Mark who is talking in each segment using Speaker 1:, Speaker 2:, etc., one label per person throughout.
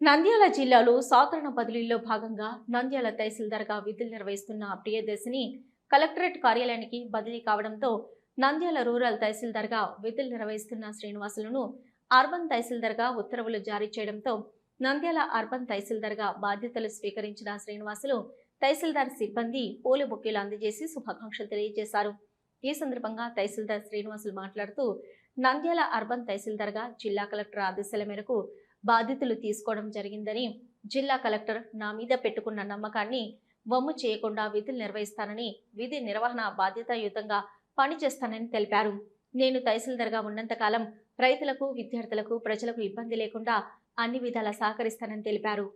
Speaker 1: నంద్యాల జిల్లాలో సాధారణ బదిలీల్లో భాగంగా నంద్యాల తహసీల్దార్గా విధులు నిర్వహిస్తున్న ప్రియదర్శిని కలెక్టరేట్ కార్యాలయానికి బదిలీ కావడంతో నంద్యాల రూరల్ తహసీల్దార్గా విధులు నిర్వహిస్తున్న శ్రీనివాసులను అర్బన్ తహసీల్దార్గా ఉత్తర్వులు జారీ చేయడంతో నంద్యాల అర్బన్ తహసీల్దార్గా బాధ్యతలు స్వీకరించిన శ్రీనివాసులు తహసీల్దార్ సిబ్బంది పూల బొకేలు అందజేసి శుభాకాంక్షలు తెలియజేశారు. ఈ సందర్భంగా తహసీల్దార్ శ్రీనివాసులు మాట్లాడుతూ నంద్యాల అర్బన్ తహసీల్దార్గా జిల్లా కలెక్టర్ ఆదేశాల మేరకు బాధ్యతలు తీసుకోవడం జరిగిందని జిల్లా కలెక్టర్ నా మీద పెట్టుకున్న నమ్మకాన్ని వమ్ము చేయకుండా విధులు నిర్వహిస్తానని విధి నిర్వహణ బాధ్యతాయుతంగా పనిచేస్తానని తెలిపారు. నేను తహసీల్దార్గా ఉన్నంతకాలం రైతులకు విద్యార్థులకు ప్రజలకు ఇబ్బంది లేకుండా అన్ని విధాలా సహకరిస్తానని తెలిపారు.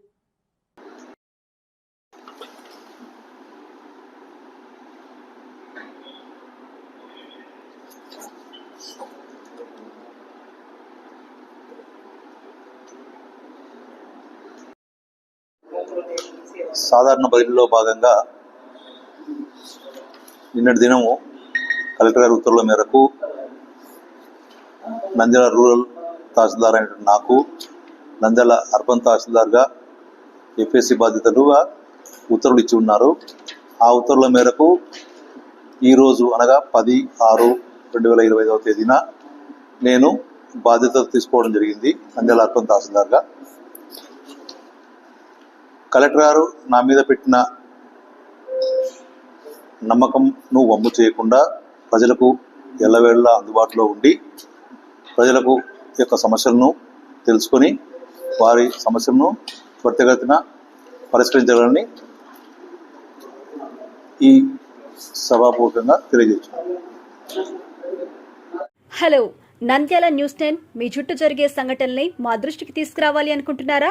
Speaker 2: సాధారణ బదిలీలో భాగంగా నిన్నటి దినము కలెక్టర్ గారి ఉత్తర్వుల మేరకు నంద్యాల రూరల్ తహసీల్దార్ అయినటువంటి నాకు నంద్యాల అర్బన్ తహసీల్దార్గా ఎఫ్ఎస్సి బాధ్యతలుగా ఉత్తర్వులు ఇచ్చి ఉన్నారు. ఆ ఉత్తర్వుల మేరకు ఈరోజు అనగా పది ఆరు రెండు వేల ఇరవై ఐదవ తేదీన నేను బాధ్యతలు తీసుకోవడం జరిగింది నంద్యాల అర్బన్ తహసీల్దార్గా. కలెక్టర్ గారు నా మీద పెట్టిన నమ్మకంను వమ్ము చేయకుండా ప్రజలకు ఎల్లవేళ్ళ అందుబాటులో ఉండి ప్రజలకు యొక్క సమస్యలను తెలుసుకొని వారి సమస్యలను త్వరితగతిన పరిష్కరించాలని ఈ సభాపూర్వకంగా తెలియజేస్తున్నాను.
Speaker 3: హలో నంద్యాల న్యూస్ టెన్ మీ చుట్టూ జరిగే సంఘటనల్ని మా దృష్టికి తీసుకురావాలి అనుకుంటున్నారా?